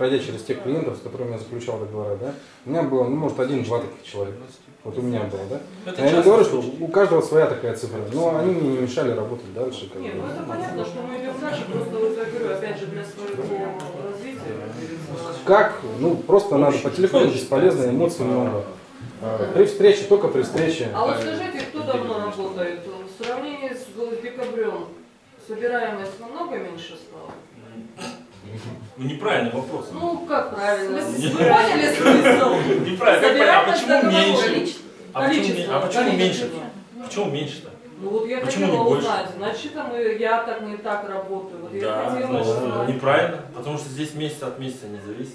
пройдя через тех клиентов, с которыми я заключал договора, да, у меня было, ну, может, один-два таких человека. Вот у меня было, да. Это Я не говорю, что у каждого своя такая цифра, но они мне не мешали работать дальше. Как Нет, бы. ну это понятно, что мы идем дальше, просто вот я говорю, опять же, для своего развития. Как? Ну, просто надо по телефону бесполезно, эмоций много. При встрече, только при встрече. А вот скажите, кто давно работает? В сравнении с декабрем собираемость намного меньше стала? Ну, Неправильный вопрос. Ну, как правильно? Не- Вы поняли смысл? Неправильно. Как понять, А Собираемость почему договора. меньше? А почему, а почему меньше? Почему меньше-то? Ну вот я Почему хотела узнать, значит, мы, я так не так работаю. Вот я Да, хотела значит, узнать. неправильно. Потому что здесь месяц от месяца не зависит.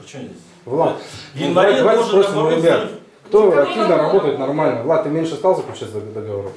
Почему здесь? Влад, В январе давайте должен спросим ребят, кто Никому активно работает нормально? Влад, ты меньше стал заключать дог- договоров?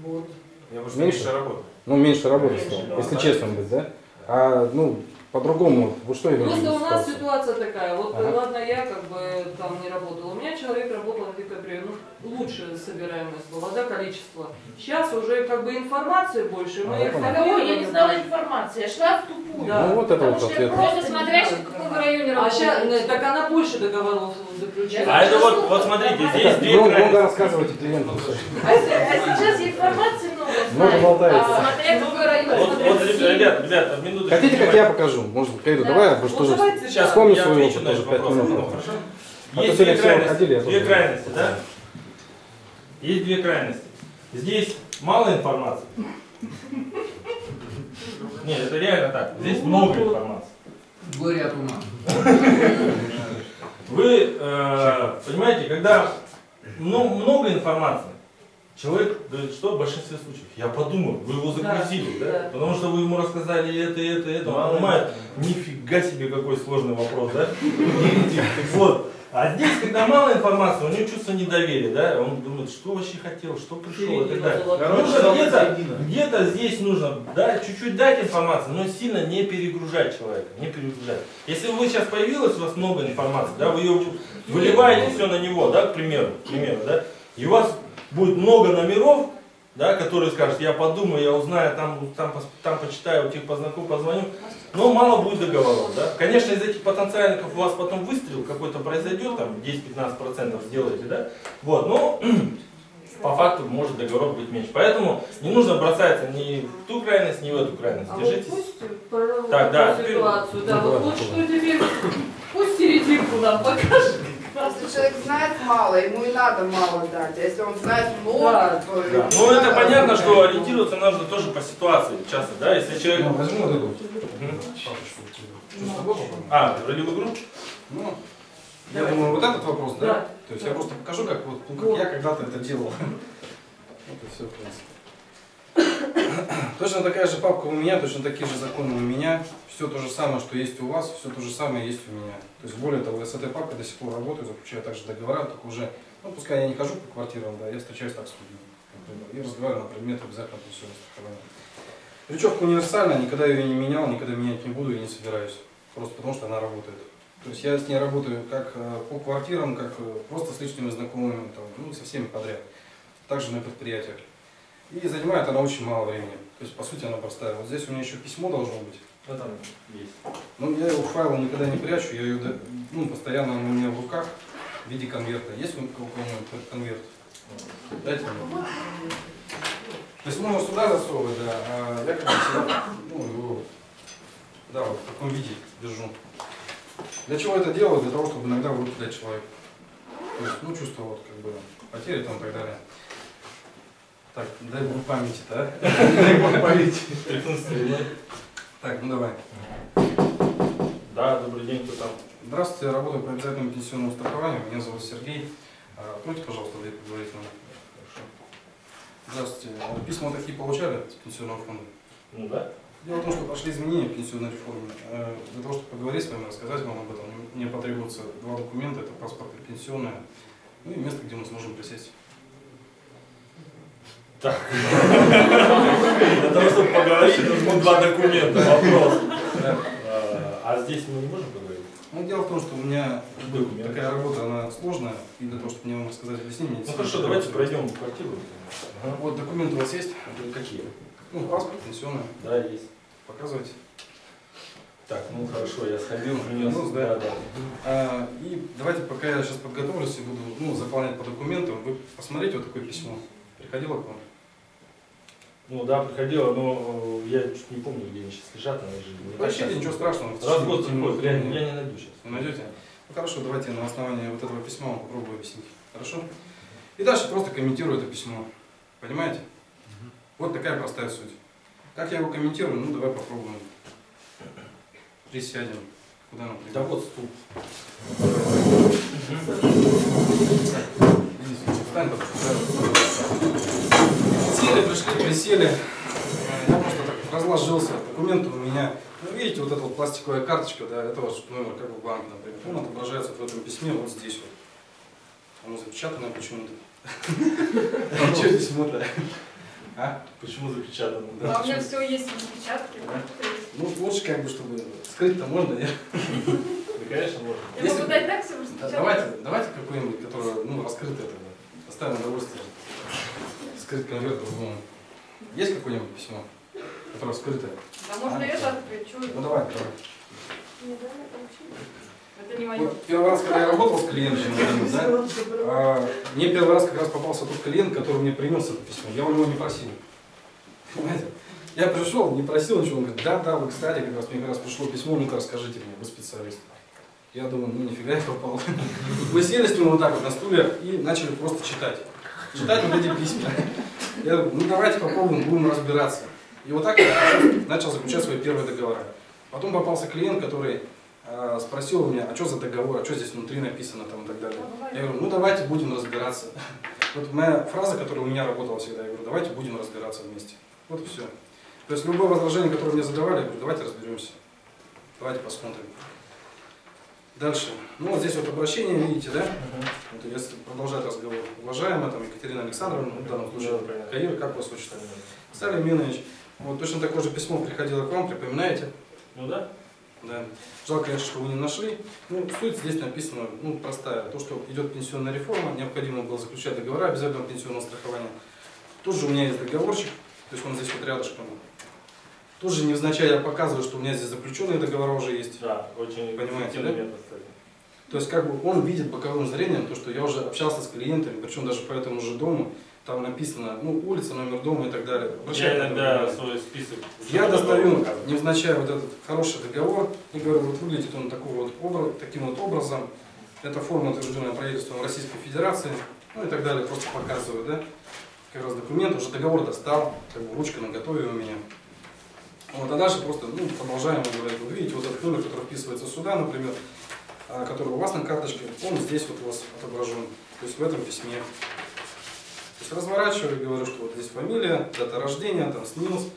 Вот. Я просто Меньше? меньше работаю. Ну, меньше работы стал, да. если честно быть, да? А, ну, по-другому, вы что имеете в Просто виду у нас ситуацию? ситуация такая, вот Ага. ладно, я как бы там не работала, у меня человек работал в декабре, ну, лучше собираемость была, да, количество. Сейчас уже как бы информации больше, мы А, их. Кого я не знала информации, я шла в тупую. Да. Ну, вот это Потому вот ответ. просто смотря, в каком районе А сейчас, так она больше договоров заключила. А это вот, вот смотрите, здесь две Много, рассказывайте клиентам. А, а сейчас я информации много болтаете. А, Смотря какой район, Вот, вот, ребят, ребят, минуточку. Хотите, как я покажу? Может, Да. давай я просто тоже на этот тоже, пять вопрос. минут. Ну, хорошо. А Есть то две крайности, две крайности, да? Есть две крайности. Здесь мало информации. Нет, это реально так. Здесь много информации. Горе от ума. Вы э, понимаете, когда ну, много информации, человек говорит, что в большинстве случаев? Я подумал, вы его загрузили, да? да. Потому что вы ему рассказали это, это, это. Он понимает, нифига себе какой сложный вопрос, да? Вот. А здесь, когда мало информации, у него чувство недоверия, да? Он думает, что вообще хотел, что пришел и так далее. Где-то, где-то здесь нужно да, чуть-чуть дать информацию, но сильно не перегружать человека, не перегружать. Если вы сейчас появилось у вас много информации, да, вы ее выливаете все на него, да, к примеру, к примеру, да, и у вас будет много номеров, да, которые скажут, я подумаю, я узнаю, там, там, там почитаю, тех познакомлю, позвоню, но мало будет договоров, да. Конечно, из этих потенциальников у вас потом выстрел какой-то произойдет, там 10-15% сделаете, да, вот, но по факту может договоров быть меньше. Поэтому не нужно бросаться ни в ту крайность, ни в эту крайность. А вот Держитесь. пусть проработает Так, да, ситуацию, да, вот, вот что теперь, пусть серединку нам покажет. Если человек знает мало, ему и надо мало дать. А если он знает много, Да. то... Да. Ну это понятно, что ориентироваться нужно тоже по ситуации часто, да, если человек... Ну, возьму вот эту. Попробуем? А, ролевую игру? Ну, я думаю, вот этот вопрос, да? Да. То есть я просто покажу, как, вот, ну, как я когда-то это делал. Вот и все, в принципе. Точно такая же папка у меня, точно такие же законы у меня. Все то же самое, что есть у вас, все то же самое есть у меня. То есть более того, я с этой папкой до сих пор работаю, заключаю также договора, только уже, ну пускай я не хожу по квартирам, да, я встречаюсь так с людьми, например, и разговариваю на предмет обязательно пенсионного страхования. Причевка универсальная, никогда ее не менял, никогда менять не буду и не собираюсь. Просто потому что она работает. То есть я с ней работаю как э, по квартирам, как э, просто с личными знакомыми, там, ну, со всеми подряд. Также на предприятиях. И занимает она очень мало времени. То есть, по сути, она простая. Вот здесь у меня еще письмо должно быть. Ну там есть. Но я его файлом никогда не прячу, я ее да- ну, постоянно она у меня в руках в виде конверта. Есть у кого-нибудь конверт? Дайте мне. То есть можно сюда засовывать, да, а я как бы всегда, ну, его, да, вот в таком виде держу. Для чего это делаю? Для того, чтобы иногда в руки дать человеку. То есть, ну, чувство вот, как бы, потери там и так далее. Так, дай бог памяти, да? Дай бог памяти. Так, ну давай. Да, добрый день, кто там? Здравствуйте, я работаю по обязательному пенсионному страхованию. Меня зовут Сергей. А, Откройте, пожалуйста, дверь. Хорошо. Здравствуйте. А Письма такие получали с пенсионного фонда? Ну да. Дело в том, что пошли изменения в пенсионной реформе. Э, Для того, чтобы поговорить с вами, рассказать вам об этом, мне потребуется два документа. Это паспорт и пенсионная. Ну и место, где мы сможем присесть. Так. Для того, чтобы поговорить, нужно два документа. Вопрос. А, А здесь мы не можем поговорить? Ну, дело в том, что у меня такая работа, она сложная. И для того, чтобы мне вам рассказать, объяснить, мне Ну хорошо, давайте пройдем в квартиру. Вот документы у вас есть? Какие? Ну, паспорт, пенсионная. Да, есть. Показывайте. Так, ну хорошо, я сходил, принес. Ну, да. да, да. А, и давайте, пока я сейчас подготовлюсь и буду ну, заполнять по документам, вы посмотрите вот такое письмо. Приходило к вам? Ну да, приходило, но э, я чуть не помню, где они сейчас лежат, они же не так часто. ничего страшного. в Раз в год приходит, я, я не найду сейчас. Найдете? Ну хорошо, давайте на основании вот этого письма вам попробую объяснить. Хорошо? И дальше просто комментирую это письмо. Понимаете? Вот такая простая суть. Как я его комментирую, ну давай попробуем. Присядем. Куда, например? Да вот стул. Иди, встань. Сели, пришли, присели. Я просто так разложился. Документы у меня. Ну, видите, вот эта вот пластиковая карточка, да, это ваш номер, как в банке, например. Он отображается в этом письме вот здесь вот. Оно запечатанное почему-то. А что письмо-то? А? Почему запечатано? Да. А у меня все есть в распечатке. Ну, лучше как бы, чтобы скрыть-то можно, нет? Да, конечно, можно. Я могу дать так все давайте, давайте какое-нибудь, которое, ну, раскрытое тогда. Оставим удовольствие. Скрыть конверт другому. Есть какое-нибудь письмо, которое скрытое? Да можно А? это открыть. Чё Ну давай, давай. Это не мое. Вот первый раз, когда я работал с клиентом, да, а, мне первый раз как раз попался тот клиент, который мне принес это письмо. Я у него не просил. Понимаете? Я пришел, не просил ничего. Он говорит, да, да, вы, кстати, как раз мне как раз пришло письмо, ну-ка расскажите мне, вы специалист. Я думаю, ну нифига я попал. Мы сели с ним вот так вот на стуле и начали просто читать. Читать вот эти письма. Я говорю, ну давайте попробуем, будем разбираться. И вот так я начал заключать свои первые договора. Потом попался клиент, который э, спросил у меня, а что за договор, а что здесь внутри написано там и так далее. Я говорю, ну давайте будем разбираться. Вот моя фраза, которая у меня работала всегда, я говорю, давайте будем разбираться вместе. Вот и все. То есть любое возражение, которое мне задавали, я говорю, давайте разберемся. Давайте посмотрим. Дальше. Ну вот здесь вот обращение, видите, да? Вот если продолжать разговор. Уважаемая там Екатерина Александровна, ну, в данном случае, Да. Каир, как вас отчество? Салим Минович. Вот точно такое же письмо приходило к вам, припоминаете? Ну да? Да. Жалко, конечно, что вы не нашли. Ну, суть здесь написана, ну, простая. То, что идет пенсионная реформа, необходимо было заключать договора обязательного пенсионного страхования. Тут же у меня есть договорчик, то есть он здесь вот рядышком. Тут же невзначай я показываю, что у меня здесь заключенные договора уже есть. Да, очень Понимаете, да? метод. То есть как бы он видит боковым зрением то, что я уже общался с клиентами, причем даже по этому же дому, там написано, ну, улица, номер дома и так далее. Я Обращайте иногда внимание. свой список... Я достаю невзначай вот этот хороший договор и говорю, вот выглядит он такого вот обра- таким вот образом. Это форма, утвержденная правительством Российской Федерации, ну и так далее, просто показываю, да. Как раз документ, уже договор достал, как бы ручка на готове у меня. Вот, а дальше просто ну, продолжаем говорить. Вот видите, вот этот номер, который вписывается сюда, например, который у вас на карточке, он здесь вот у вас отображен, то есть в этом письме. То есть разворачиваю говорю, что вот здесь фамилия, дата рождения, там СНИЛС,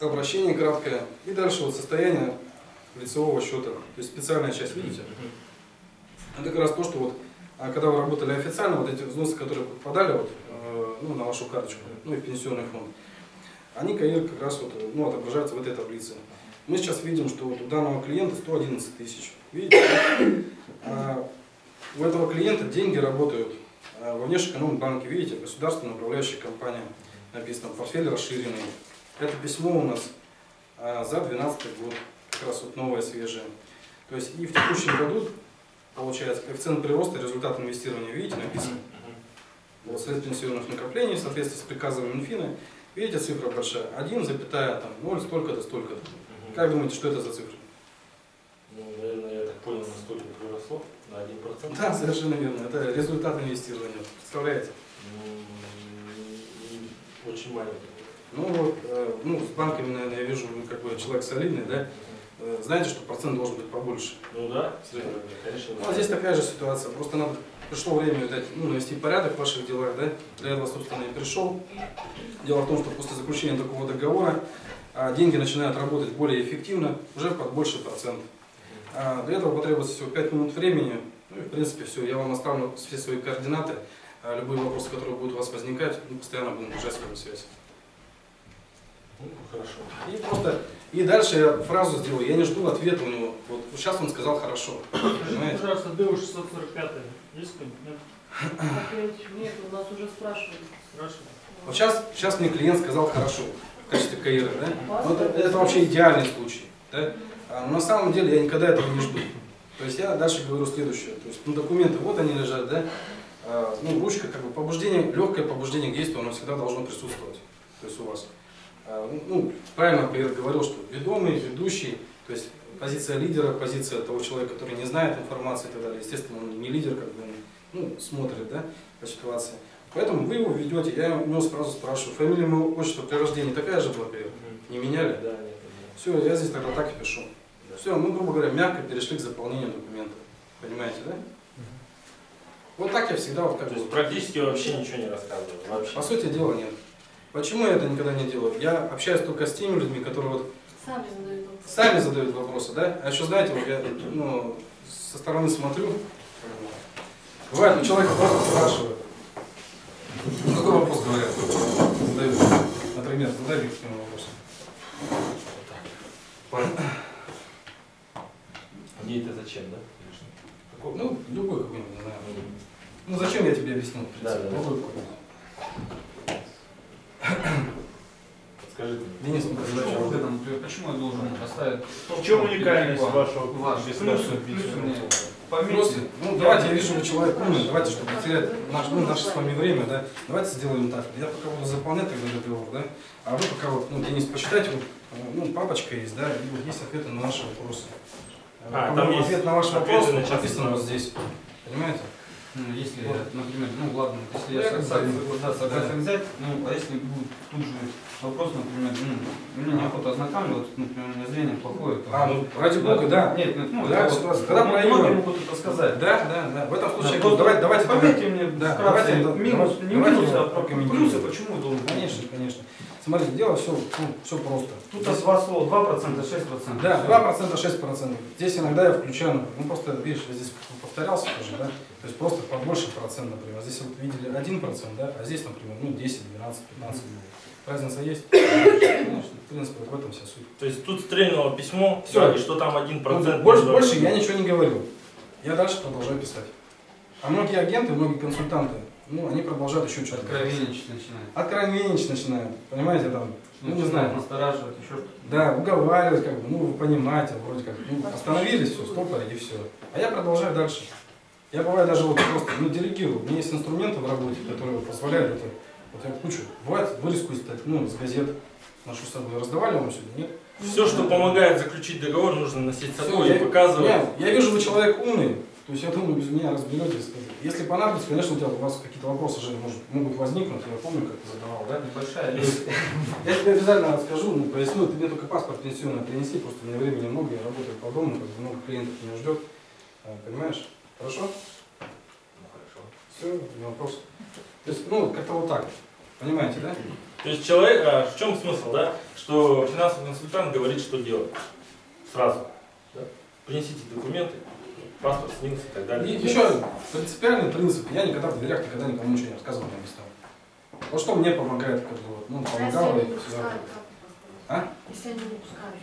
обращение краткое, и дальше вот состояние лицевого счета, то есть специальная часть, видите? Это как раз то, что вот, а, когда вы работали официально, вот эти взносы, которые попадали вот, э, ну, на вашу карточку, ну и пенсионный фонд, они как раз вот, ну, отображаются в этой таблице. Мы сейчас видим, что вот у данного клиента 111 тысяч. Видите? А, у этого клиента деньги работают а, во внешэкономбанке, видите, государственная управляющая компания, написано, портфель расширенный. Это письмо у нас а, за 2012 год, как раз вот новое, свежее. То есть и в текущем году, получается, коэффициент прироста, результат инвестирования, видите, написано. Вот средств пенсионных накоплений в соответствии с приказом Минфина. Видите, цифра большая. 1,0 столько-то, столько-то. Как думаете, что это за цифра? Ну, наверное, я так понял, настолько приросло на 1%. Да, совершенно верно. Это результат инвестирования. Представляете? М, Очень маленький. Ну вот, э, ну, с банками, наверное, я вижу, вы как бы человек солидный, да? Э, Знаете, что процент должен быть побольше. Ну да, конечно. Ну, а здесь такая же ситуация. Просто надо, пришло время дать, ну, навести порядок в ваших делах, да? Для этого, собственно, и пришел. Дело в том, что после заключения такого договора а, деньги начинают работать более эффективно, уже под больший процент. А, Для этого потребуется всего 5 минут времени. Ну и в принципе все. Я вам оставлю все свои координаты. А, Любые вопросы, которые будут у вас возникать, мы постоянно будем держать с вами связь. Ну, хорошо. И просто и дальше я фразу сделаю, я не жду ответа у него. Вот сейчас он сказал хорошо. Понимаете? Пожалуйста, ДУ 645 есть кто-нибудь? Нет? У нас уже спрашивали. Спрашиваю. Вот сейчас, сейчас мне клиент сказал хорошо качестве КАИРа, да? Ну, это, вообще идеальный случай. Да? А, но на самом деле я никогда этого не жду. То есть я дальше говорю следующее. То есть, ну, документы, вот они лежат, да? А, ну, ручка, как бы побуждение, легкое побуждение к действию, оно всегда должно присутствовать. То есть у вас. А, ну, правильно Павел говорил, что ведомый, ведущий, то есть позиция лидера, позиция того человека, который не знает информации и так далее. Естественно, он не лидер, как бы, ну, смотрит, да, по ситуации. Поэтому вы его ведете, я у него сразу спрашиваю, фамилия, имя, отчество при рождении такая же была, Павел? Не меняли? Да, нет, Все, я здесь тогда так и пишу. Все, ну, грубо говоря, мягко перешли к заполнению документа. Понимаете, да? Вот так я всегда вот как То есть практически вообще ничего не рассказывал. Вообще. По сути дела нет. Почему я это никогда не делаю? Я общаюсь только с теми людьми, которые вот Сами задают вопрос. сами задают вопросы, да? А еще знаете, вот я ну, со стороны смотрю, бывает, у человека просто спрашивают. Ну, Какой вопрос говорят? Задают. Например, задай объективный вопрос. Мне это зачем, да? Какой- Ну, любой какой-нибудь, не знаю. Ну, зачем я тебе объяснил, в принципе? Да, да, да. Какой-нибудь. Мне. Денис, ну, Почему, вот это, например, почему я должен поставить... В чем уникальность вашего Ваш. государственного Плюсы, плюсы пенсионного мне. фонда? Просто, Пометьте. ну давайте, я вижу, вы человек умный, давайте, чтобы не терять наш, ну, наше с вами время, да, давайте сделаем так. Я пока буду заполнять тогда договор, да, а вы пока вот, ну, Денис, почитайте, вот, ну, папочка есть, да, и вот есть ответы на ваши вопросы. А, там есть ответ на ваш вопрос написан вот здесь, понимаете? Ну, если, Вот. например, ну ладно, если Я я согласен, да, согласен взять, ну, а если будет тут же вопрос, например, ну, мне неохота ознакомливаться, например, у меня зрение плохое, то... А, ну, ради бога, да. Нет, нет, ну, Да, это вот, Когда ну, многие могут это сказать. Да, да, да, в этом случае, Да, просто давайте, Пометьте мне Да, давайте, да, минус, не давайте минусы, я а плюсы, почему должен? Конечно, конечно. Смотрите, дело все, ну, все просто. Тут от два слова, 2%, 6%. Да, Всё. 2%, 6%. Здесь иногда я включаю, ну просто, видишь, я здесь повторялся тоже, да, то есть просто побольше процент, например. Здесь вот видели 1%, да, а здесь, например, ну 10, 12, 15. Разница есть? Конечно, в принципе, в этом вся суть. То есть тут стрельнуло письмо, да, и что там один Ну, процент. больше, больше я ничего не говорю. Я дальше продолжаю писать. А многие агенты, многие консультанты, ну, они продолжают еще что-то. Откровенничать начинает. Откровенничать начинают, понимаете, там, ну, не знаю, Настораживать, еще что-то. Да, уговаривать, как бы, ну, вы понимаете, вроде как, ну, остановились, все, стопори и все. А я продолжаю дальше. Я бывает даже вот просто, ну, делегирую. У меня есть инструменты в работе, которые позволяют это. Я кучу, бывает, вырезку из, ну, из газет ношу с собой. Раздавали вам сегодня, нет? Все, что помогает заключить договор, нужно носить с собой я, и показывать. я, я вижу, вы человек умный, то есть я думаю, без меня разберетесь. Если понадобится, конечно, у тебя у вас какие-то вопросы же может, могут возникнуть, я помню, как ты задавал, да? Небольшая Я тебе обязательно расскажу, ну, поясню, ты мне только паспорт пенсионный принеси, просто у меня времени много, я работаю по дому, как бы много клиентов меня ждет, А, понимаешь? Хорошо? Ну, хорошо. Все, не вопрос. То есть, ну, как-то вот так, понимаете, да? То есть человек, а, в чем смысл, да? Что финансовый консультант говорит, что делать. Сразу. Да? Принесите документы, паспорт снился и так И далее. еще принципиальный принцип, я никогда в дверях никогда никому ничего не рассказывал, не стал. Вот что мне помогает, как бы, вот, ну, помогало и всегда. А? Если они не пускают.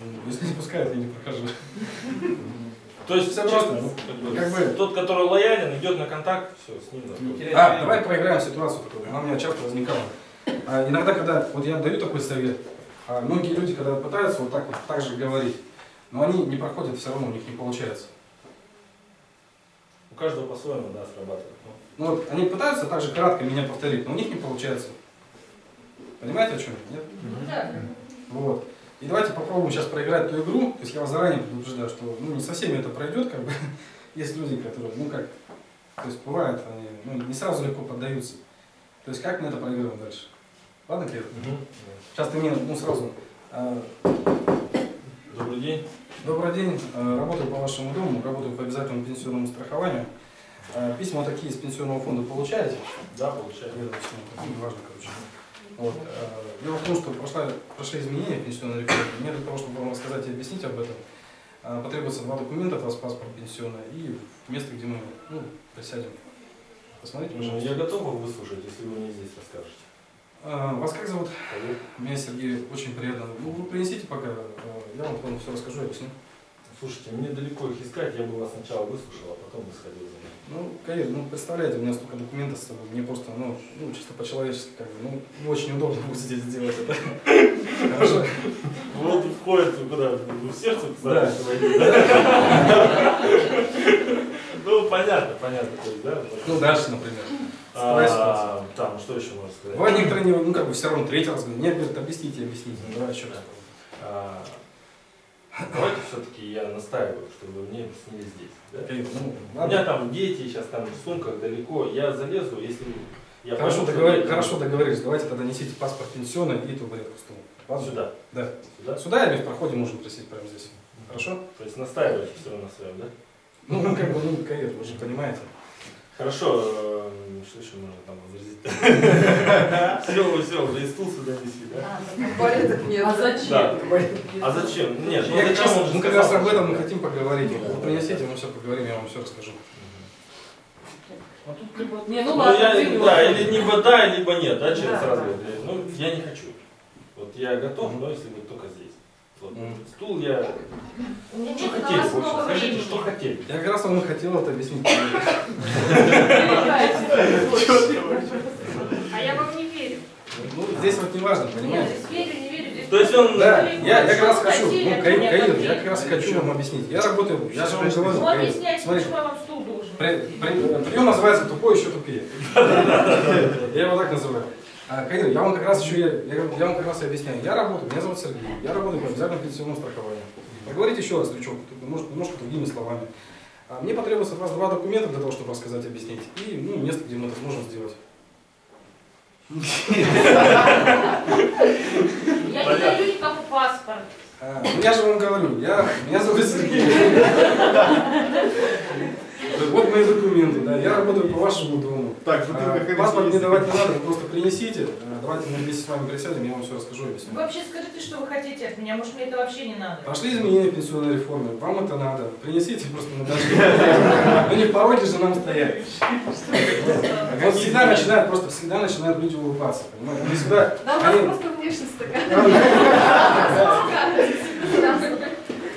Ну, Если не пускают, я не прохожу. То есть чисто, просто, ну, как бы, тот, который лоялен, идет на контакт, все, с ним. Теряй А, давай проиграем ситуацию такую. Она у меня часто возникала. А, иногда, когда вот я даю такой совет, а многие люди, когда пытаются вот так вот так же говорить, но они не проходят, все равно у них не получается. У каждого по-своему, да, срабатывает. Ну, Ну вот они пытаются так же кратко меня повторить, но у них не получается. Понимаете, о чем я? Нет? Да. Вот. И давайте попробуем сейчас проиграть ту игру. То есть я вас заранее предупреждаю, что ну, не со всеми это пройдет, как бы. Есть люди, которые, ну как, то есть бывает, они ну, не сразу легко поддаются. То есть как мы это проигрываем дальше? Ладно, Кир? Сейчас ты мне, ну сразу. а, Добрый день. Добрый день, Э, работаю по вашему дому, работаю по обязательному пенсионному страхованию. Э, Письма такие из пенсионного фонда получаете? Да, получается. Вероятно, ну, важно, короче. Вот. э, Дело в том, что прошла, прошли изменения в пенсионной реформе. Мне для того, чтобы вам рассказать и объяснить об этом, э, потребуется два документа от вас, паспорт пенсионный и место, где мы ну, присядем. Посмотрите, Ну, пожалуйста. Я готов его выслушать, если вы мне здесь расскажете. Э, Вас как зовут? Олег? Меня Сергей, очень приятно. Ну, вы принесите пока, я вам потом все расскажу и объясню. Слушайте, мне далеко их искать, я бы вас сначала выслушал, а потом бы сходил за ними. Ну, Каир, ну, представляете, у меня столько документов с собой, мне просто, ну, ну чисто по-человечески, как бы, ну, не очень удобно будет здесь сделать это. Хорошо? Вот входит куда? В сердце Да. Ну, понятно, понятно, то есть, да? Ну, дальше, например. А, Там, что еще можно сказать? Бывает некоторые, не- ну, как бы, все равно третий раз говорят, нет, говорит, объясните, объясните. Ну, давай еще раз. Давайте все-таки я настаиваю, чтобы мне объяснили здесь. да? Ну, У меня там дети сейчас там в сумках далеко, я залезу, если я Хорошо, пойму, что договор- хорошо договорились, давайте тогда несите паспорт пенсиона и табуретку в стол. Ладно? Сюда. Да. Сюда? Сюда или в проходе можем просить прямо здесь. Хорошо? То есть настаиваете все равно на своем, да? Ну, ну, как бы, ну, Каир, вы же понимаете. Хорошо, эм, что еще можно там возразить? Все, все, уже и стул сюда неси, да? Порядок нет. А зачем? Да. А зачем? Нет, ну зачем раз- он мы как раз об этом мы хотим поговорить. Вы принесите, мы все поговорим, я вам все расскажу. Не, ну Ну, ладно, я, ты да, или либо да, либо нет, да, через Да, говорю. Ну, я не хочу. Вот я готов, но если вы только здесь. Вот. Стул я... Что хотели больше? много Скажите, что хотели? Я как раз вам и хотел это объяснить. А я вам не верю. Ну, здесь вот не важно, понимаете? здесь верю, не верю. здесь То есть он- Да, я, я как раз хочу, ну, Каир, я как раз хочу вам объяснить. Я работаю, я же вам говорю, Ну, объясняйте, почему я вам стул должен. при- при- прием называется тупой еще тупее. Я его так называю. А, Каир, я вам как раз еще, я, я, вам как раз и объясняю. Я работаю, меня зовут Сергей, я работаю по обязательному пенсионному страхованию. Проговорите еще раз, Лючок, может, немножко другими словами. А, Мне потребуется от вас два документа для того, чтобы рассказать, объяснить, и ну, место, где мы это сможем сделать. Я не даю никому паспорт. А, я же вам говорю, я, меня зовут Сергей. Вот мои документы, да, я работаю по вашему дому. Так, А, Паспорт мне давать не надо, вы просто принесите. А, Давайте мы вместе с вами присядем, я вам все расскажу и Вы объясню. вообще скажите, что вы хотите от меня. Может, мне это вообще не надо. Пошли изменения пенсионной реформы, вам это надо. Принесите просто на дачу. Ну не в пороге же нам стоять. Вот всегда начинают, просто всегда начинают люди улыбаться, понимаете? Да, у нас они- просто внешность такая.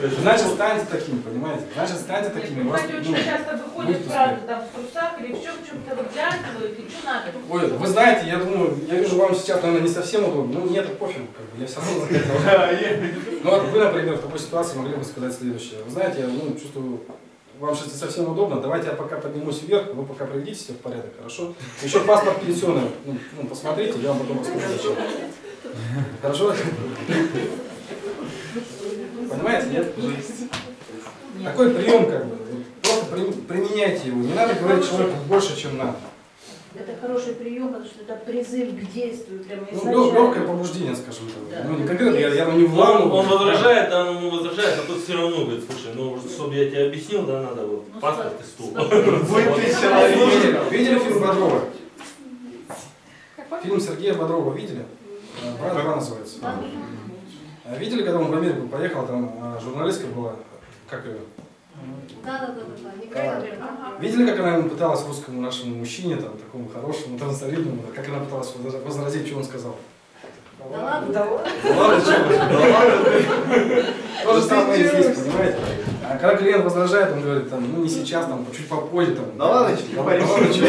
Есть, значит, станьте такими, понимаете? Значит, станьте такими. Понимаете, ну, очень часто выходят, будьте правда, там в трусах или в чем, чем-то выглядывают, и что надо? Ой, вы знаете, я думаю, я вижу, вам сейчас, наверное, не совсем удобно, но мне это пофиг, как бы, я все равно захотел. Ну вот вы, например, в такой ситуации могли бы сказать следующее. Вы знаете, я ну, чувствую, вам сейчас не совсем удобно, давайте я пока поднимусь вверх, вы пока приведите себя в порядок, хорошо? Еще паспорт пенсионный, ну, ну, посмотрите, я вам потом расскажу. Хорошо? Понимаете, нет? Такой прием, как бы, просто при- применяйте его, не надо говорить человеку больше, чем надо. Это хороший прием, потому что это призыв к действию прямо Ну, легкое побуждение, скажем так. Да. Ну, не конкретно, я, я не вламываю. он возражает, да, он ему возражает, а тут все равно говорит, слушай, ну, чтобы я тебе объяснил, да, надо вот Ну, паспорт и стул. Видели, фильм Бодрова? Фильм Сергея Бодрова видели? Э, Брат 2 называется. Да. А Видели, когда он в Америку поехал, там а, журналистка была, как ее? Да, да, да, да, да. Николай ага. Видели, как она пыталась русскому нашему мужчине, там, такому хорошему, там, солидному, как она пыталась возра- возразить, что он сказал? Да ладно. Ну ладно, что вы, да ладно. То же самое здесь, понимаете? А когда клиент возражает, он говорит, там, ну не сейчас, там, чуть попозже, там. Да ладно, да ладно, чё.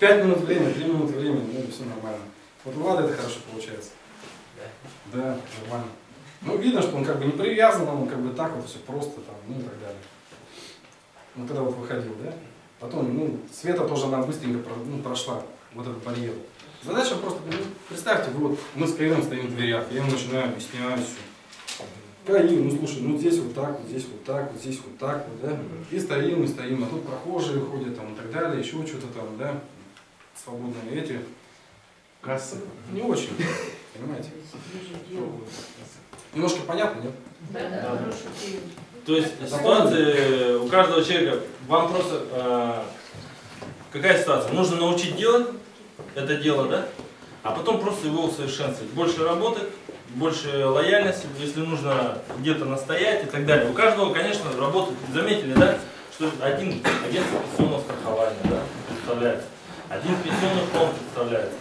Пять минут времени, три минуты времени, ну все нормально. Вот у Влада это хорошо получается. Да, нормально. Ну, видно, что он как бы не привязан, он как бы так вот все просто там, ну и так далее. Ну, когда вот выходил, да? Потом, ну, Света тоже она быстренько ну, прошла вот этот барьер. Задача просто, ну, представьте, вот мы с Каиром стоим в дверях, я ему начинаю объяснять все. Каир, ну слушай, ну здесь вот так, вот здесь вот так, вот здесь вот так вот, да? И стоим, и стоим, а тут прохожие ходят там и так далее, еще что-то там, да? Свободные эти. Касса. Не очень, понимаете? Немножко понятно, нет? Да, да. То есть ситуация у каждого человека, вам просто, э, какая ситуация? Нужно научить делать это дело, да? А потом просто его усовершенствовать. Больше работы, больше лояльности, если нужно где-то настоять и так далее. У каждого, конечно, работает, заметили, да? Что один агентство пенсионного страхования, да, представляется. Один пенсионный фонд представляется.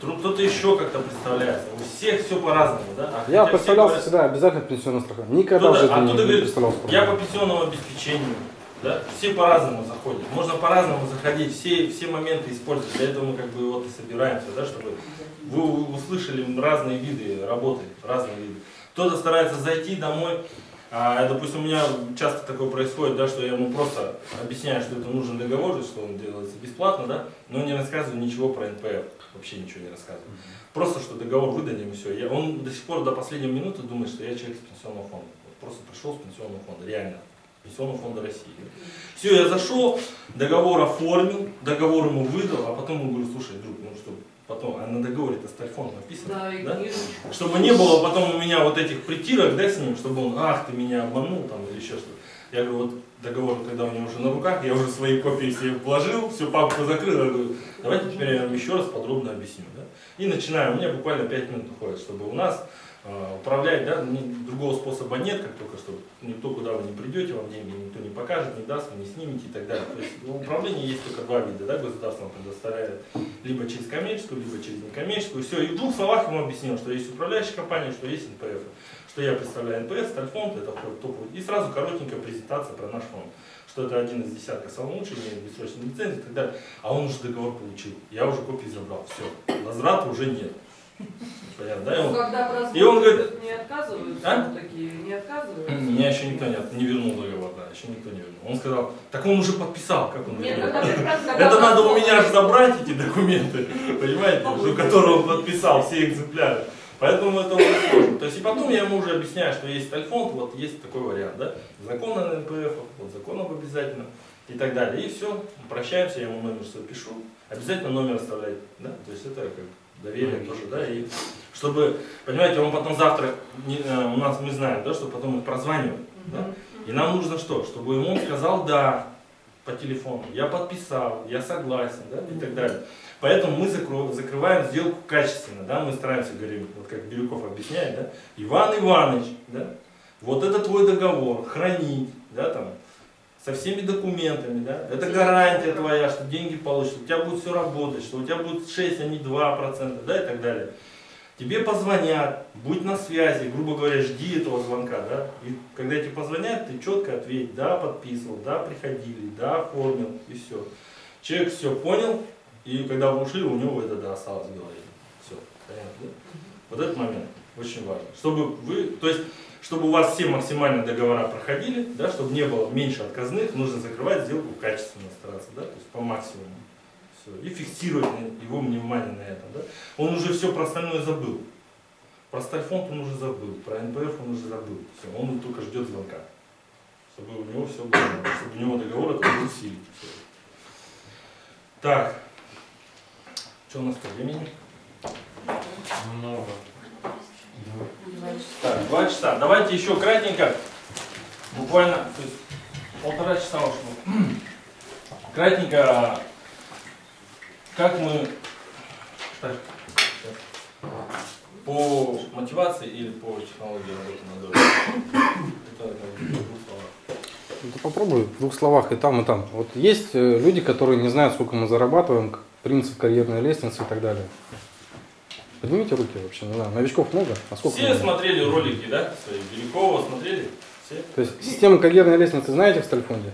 Друг- Кто-то еще как-то представляется. У всех все по-разному, да? А Я представлялся говорят, всегда обязательно пенсионное страхование. Никогда в жизни а не, не говорит, представлялся. Я по пенсионному обеспечению. Да? Все по-разному заходят. Можно по-разному заходить, все, все моменты использовать. Для этого мы как бы вот и собираемся, да, чтобы вы услышали разные виды работы, разные виды. Кто-то старается зайти домой, а, допустим, у меня часто такое происходит, да, что я ему просто объясняю, что это нужен договор, что он делается бесплатно, да, но не рассказываю ничего про НПФ, вообще ничего не рассказываю. Просто, что договор выдадим и все. Я, он до сих пор до последней минуты думает, что я человек с пенсионного фонда. Вот просто пришел с пенсионного фонда, реально. Пенсионного фонда России. Все, я зашел, договор оформил, договор ему выдал, а потом ему говорю, слушай, друг, ну что, потом, а на договоре-то стальфон написано, Да, да? книжечку. Чтобы не было потом у меня вот этих притирок, да, с ним, чтобы он, ах, ты меня обманул там или еще что-то. Я говорю, вот договор, когда у него уже на руках, я уже свои копии себе вложил, всю папку закрыл, я говорю, давайте теперь я вам еще раз подробно объясню, да. И начинаем, у меня буквально 5 минут уходит, чтобы у нас управлять, да, другого способа нет, как только что никто куда вы не придете, вам деньги никто не покажет, не даст, вы не снимете и так далее. То есть в управлении есть только два вида, да, государство нам предоставляет либо через коммерческую, либо через некоммерческую. Все, и в двух словах ему объяснил, что есть управляющая компания, что есть НПФ. Что я представляю НПФ, Стальфонд, это входит топовый. И сразу коротенькая презентация про наш фонд. Что это один из десятка самых лучших, имеет бессрочную лицензию и так далее. А он уже договор получил. Я уже копии забрал. Все. Возврата уже нет. Понятно, да? И Ну, он- когда И он говорит- не отказываются, А? ну, такие не отказываются. Меня еще никто не, не вернул договор, да, еще никто не вернул. Он сказал, так он уже подписал, как он Нет, вернул? когда Это надо у меня же забрать эти документы, понимаете, за которые он подписал все экземпляры. Поэтому это очень сложно. То есть и потом я ему уже объясняю, что есть Альфонд, вот есть такой вариант, да, закон о НПФ, вот закон об обязательном и так далее. И все, прощаемся, я ему номер свой пишу, обязательно номер оставляйте, да, то есть это как доверие тоже, да, и чтобы, понимаете, он потом завтра, не, э, у нас мы знаем, да, что потом их прозванивать, да, и нам нужно что? Чтобы ему он сказал да по телефону, я подписал, я согласен, да, и так далее. Поэтому мы закро- закрываем сделку качественно, да, мы стараемся, говорим, вот как Бирюков объясняет, да, Иван Иванович, да, вот это твой договор, хранить, да, там, со всеми документами, да, это гарантия твоя, что деньги получишь, у тебя будет все работать, что у тебя будет 6, а не 2 процента, да, и так далее. Тебе позвонят, будь на связи, грубо говоря, жди этого звонка, да, и когда тебе позвонят, ты четко ответь, да, подписывал, да, приходили, да, оформил, и все. Человек все понял, и когда вы ушли, у него это да, осталось в голове. Все, понятно, да? Вот этот момент очень важно. Чтобы вы, то есть, чтобы у вас все максимально договора проходили, да, чтобы не было меньше отказных, нужно закрывать сделку качественно стараться, да, то есть по максимуму. Все. И фиксировать его внимание на этом. Да. Он уже все про остальное забыл. Про Стальфонд он уже забыл, про НПФ он уже забыл. Все, он только ждет звонка. Чтобы у него все было, чтобы у него договор это был. Всё. Так. Что у нас по времени? Много. Так, два часа. Давайте еще кратенько, буквально, то есть полтора часа ушло. Кратенько, как мы так, по мотивации или по технологии работы на доме? Да попробуй в двух словах и там, и там. Вот есть э, люди, которые не знают, сколько мы зарабатываем, принцип карьерной лестницы и так далее. Поднимите руки вообще, не знаю. Новичков много, а сколько? Все много? смотрели ролики, да, свои Белякова смотрели? Все? То есть систему карьерной лестницы знаете в Стальфонде?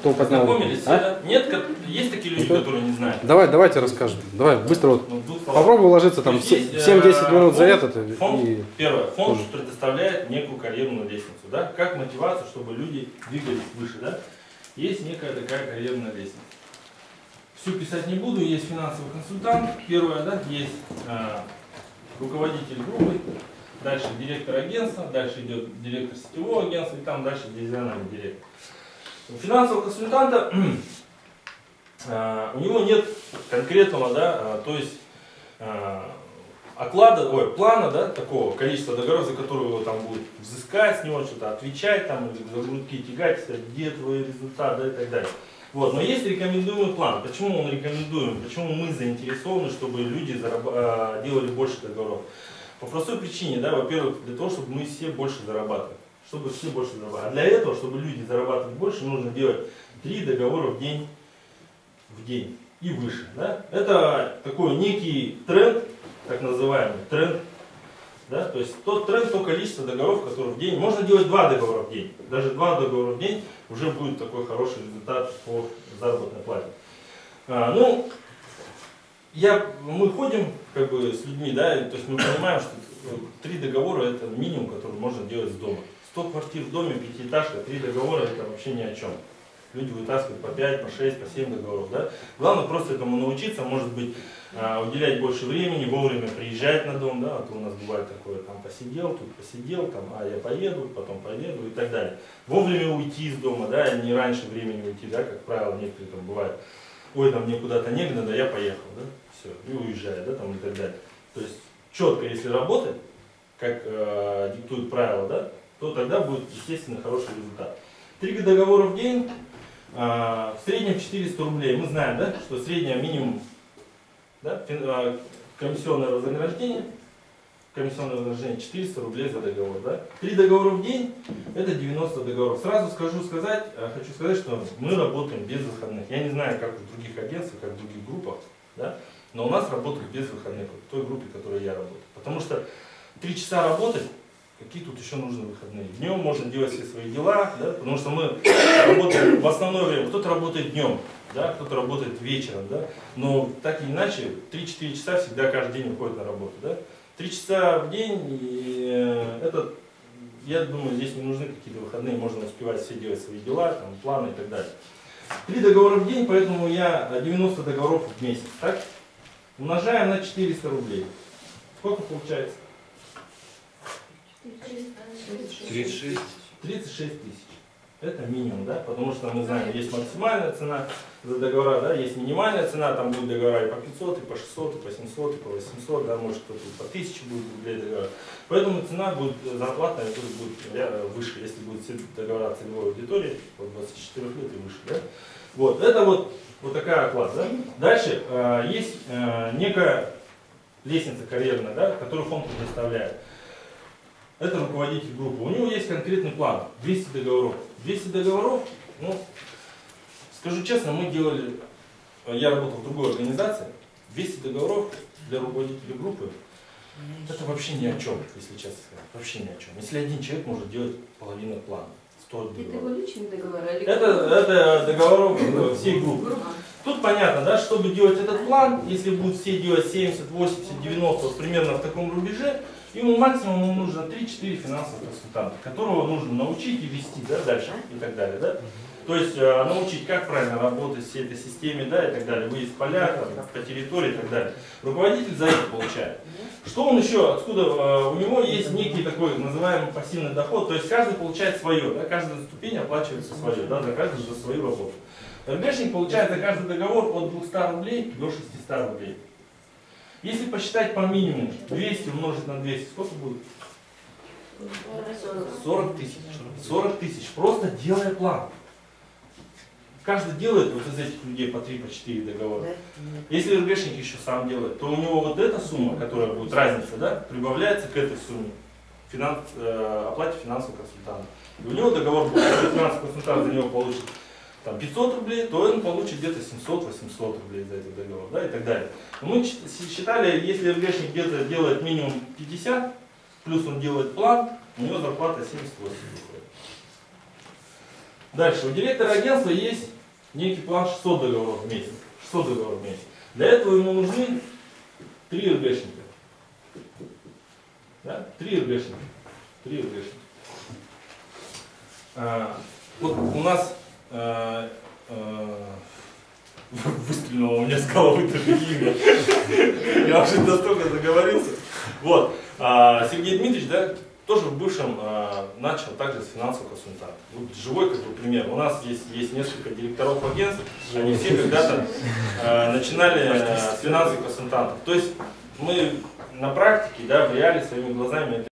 Кто поднял руку? Познакомились? все, А? да? Нет, как- есть такие люди, которые не знают. Давай, давайте расскажем. Давай, быстро вот. Ну. Попробуй уложиться там То есть есть, 7-10 э, минут за этот Фонд, и первое, фонд тоже. предоставляет некую карьерную лестницу, да, как мотивацию, чтобы люди двигались выше, да. Есть некая такая карьерная лестница. Всю писать не буду, есть финансовый консультант, первое, да, есть э, руководитель группы, дальше директор агентства, дальше идет директор сетевого агентства и там дальше дивизиональный директор. У финансового консультанта э, у него нет конкретного, да, э, то есть э, оклада, ой, плана, да, такого количества договоров, за которые его там будут взыскать с него, что-то отвечать, там, за грудки тягать, где твои результаты, да, и так далее. Вот, но есть рекомендуемый план. Почему он рекомендуем? Почему мы заинтересованы, чтобы люди зараб- э, делали больше договоров? По простой причине, да, во-первых, для того, чтобы мы все больше зарабатывали. Чтобы все больше зарабатывали. А для этого, чтобы люди зарабатывали больше, нужно делать три договора в день. В день. и выше. Да? Это такой некий тренд, так называемый тренд. Да? То есть тот тренд, то количество договоров, которые в день. Можно делать два договора в день. Даже два договора в день уже будет такой хороший результат по заработной плате. А, ну, я, мы ходим как бы с людьми, да, то есть мы понимаем, что э, три договора это минимум, который можно делать с дома. 100 квартир в доме, пятиэтажка, три договора это вообще ни о чем. Люди вытаскивают по 5, по 6, по 7 договоров. Да? Главное просто этому научиться, может быть, а, уделять больше времени, вовремя приезжать на дом, да, а то у нас бывает такое, там посидел, тут посидел, там, а я поеду, потом поеду и так далее. Вовремя уйти из дома, да, не раньше времени уйти, да, как правило, некоторые там бывают, ой, там мне куда-то некогда, да, я поехал, да, все, и уезжаю, да, там и так далее. То есть четко, если работать, как э, диктуют правила, да, то тогда будет, естественно, хороший результат. Три договора в день, а, в среднем 400 рублей. Мы знаем, да, что среднее минимум да, а, комиссионное вознаграждение, комиссионное вознаграждение 400 рублей за договор. Да? Три договора в день это 90 договоров. Сразу скажу сказать, а, хочу сказать, что мы работаем без выходных. Я не знаю, как в других агентствах, как в других группах, да, но у нас работают без выходных, в той группе, в которой я работаю. Потому что три часа работать, какие тут еще нужны выходные? Днем можно делать все свои дела, да, потому что мы работаем в основное время, кто-то работает днем, да, кто-то работает вечером, да, но так или иначе 3-4 часа всегда каждый день уходит на работу, да. 3 часа в день, и, э, это, я думаю, здесь не нужны какие-то выходные, можно успевать все делать свои дела, там, планы и так далее. Три договора в день, поэтому я 90 договоров в месяц, так? Умножаем на 400 рублей. Сколько получается? 36. 36 тысяч. Это минимум, да? Потому что мы знаем, есть максимальная цена за договора, да, есть минимальная цена, там будут договора и по 500, и по 600, и по 700, и по 800, да, может кто-то по 1000 будет рублей договора. Поэтому цена будет зарплатная, тоже будет э, выше, если будет все договора целевой аудитории, от 24 лет и выше, да? Вот, это вот, вот такая оплата, да? Дальше э, есть э, некая лестница карьерная, да, которую фонд предоставляет. Это руководитель группы. У него есть конкретный план. 200 договоров. 200 договоров, ну, скажу честно, мы делали, я работал в другой организации, 200 договоров для руководителя группы, это вообще ни о чем, если честно сказать. Вообще ни о чем. Если один человек может делать половину плана, 100 Это его договоров. личные договора или Это, это договоров э, всей группы. Тут понятно, да, чтобы делать этот план, если будут все делать 70, 80, 90, вот примерно в таком рубеже, ему максимум нужно 3-4 финансовых консультанта, которого нужно научить и вести да, дальше и так далее. Да? То есть э, научить, как правильно работать всей этой системе, да, и так далее, выезд в поля, там, по территории и так далее. Руководитель за это получает. Что он еще, откуда, э, у него есть некий такой называемый пассивный доход, то есть каждый получает свое, да, каждая ступень оплачивается свое, да, за каждую за свою работу. РГшник получает за каждый договор от 200 рублей до 600 рублей. Если посчитать по минимуму, 200 умножить на 200, сколько будет? 40 тысяч. 40 тысяч, просто делая план. Каждый делает вот из этих людей по 3, по 4 договора. Если РГшник еще сам делает, то у него вот эта сумма, которая будет разница, да, прибавляется к этой сумме финанс, э, оплате финансового консультанта. И у него договор будет, если финансовый консультант за него получит там, 500 рублей, то он получит где-то 700-800 рублей за этот договор, да, и так далее. Мы считали, если РГшник где-то делает минимум 50, плюс он делает план, у него зарплата 78 выходит. Дальше, у директора агентства есть некий план 600 договоров в месяц. 600 договоров в месяц. Для этого ему нужны 3 РГшника. Да? 3 РГшника. 3 РГшника. А, вот у нас а, а, выстрелило у меня с головы только имя. Я уже настолько заговорился. Вот. А, Сергей Дмитриевич, да, тоже в бывшем а, начал также с финансового консультанта. Вот живой как бы пример. У нас есть, есть несколько директоров агентств, они все когда-то а, начинали а, с финансовых консультантов. То есть мы на практике, да, в реале своими глазами это